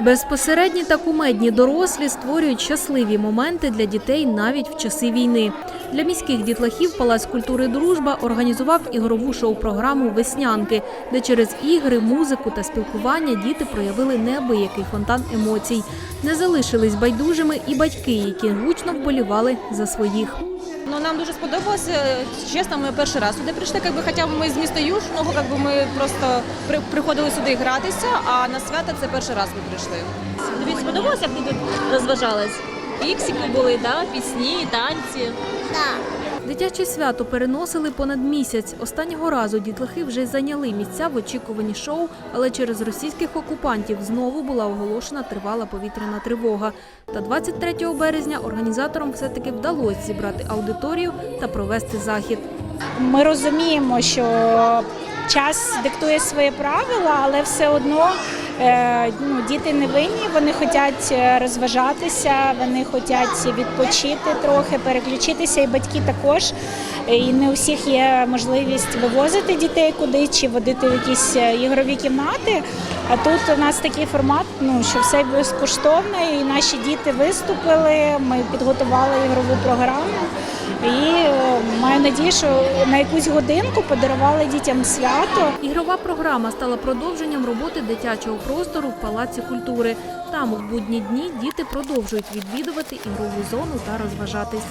Безпосередні та кумедні дорослі створюють щасливі моменти для дітей навіть в часи війни. Для міських дітлахів Палац культури Дружба організував ігрову шоу-програму Веснянки, де через ігри, музику та спілкування діти проявили неабиякий фонтан емоцій. Не залишились байдужими і батьки, які гучно вболівали за своїх. Ну, нам дуже сподобалося. Чесно, ми перший раз сюди прийшли. Якби хоча б ми з міста Южного, якби ми просто при, приходили сюди гратися, а на свята це перший раз ми прийшли. Тобі сподобалося, як ти тут розважалась? Іксики були, да? пісні, танці. Дитяче свято переносили понад місяць. Останнього разу дітлахи вже зайняли місця в очікуванні шоу, але через російських окупантів знову була оголошена тривала повітряна тривога. Та 23 березня організаторам все-таки вдалося зібрати аудиторію та провести захід. Ми розуміємо, що час диктує свої правила, але все одно ну, діти не винні, вони хочуть розважатися, вони хочуть відпочити трохи, переключитися, і батьки також. І не у всіх є можливість вивозити дітей кудись чи водити в якісь е, ігрові кімнати. А тут у нас такий формат, ну що все безкоштовно, і наші діти виступили. Ми підготували ігрову програму. І е, надію, що на якусь годинку подарували дітям свято. Ігрова програма стала продовженням роботи дитячого простору в Палаці культури. Там у будні дні діти продовжують відвідувати ігрову зону та розважатись.